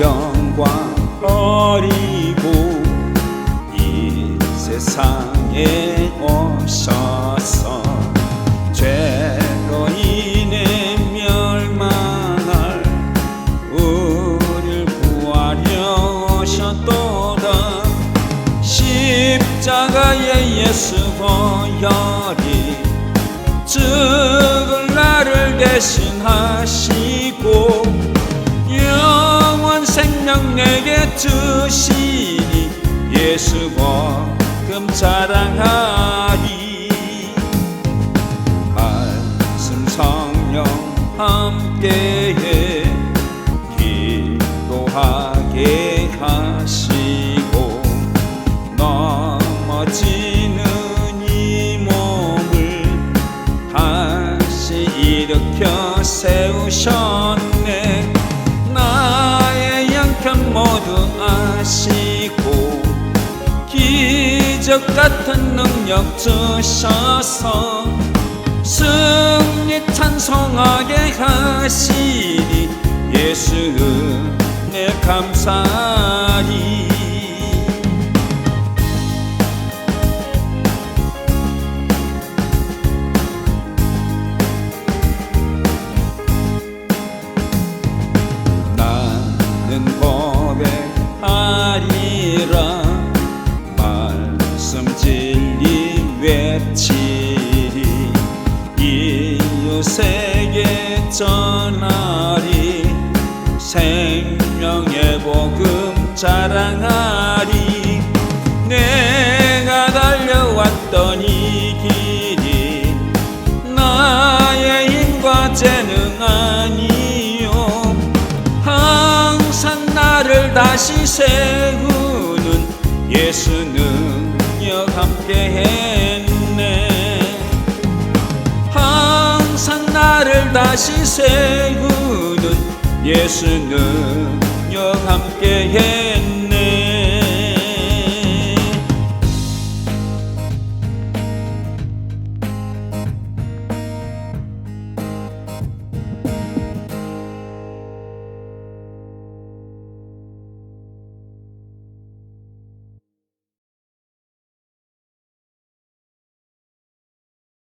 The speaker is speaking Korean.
영광 버리고 이 세상에 오셔서 죄로 인해 멸망할 우리를 구하려 오셨도다. 십자가의 예수 보혈이 죽을 나를 대신하시 주시니 예수 복음 자랑하리. 말씀 성령 함께해 기도하게 하시고 넘어지는 이 몸을 다시 일으켜 세우셨네. 나의 아시고 기적 같은 능력 주셔서 승리 찬송하게 하시니 예수 내 감사 말씀 진리 외치리. 이웃에게 전하리. 생명의 복음 자랑하리. 내가 달려왔던 이 길이 나의 힘과 재능 아니요. 항상 나를 다시 세우는 예수 능력 함께 했네. 항상 나를 다시 세우는 예수 능력 함께 했네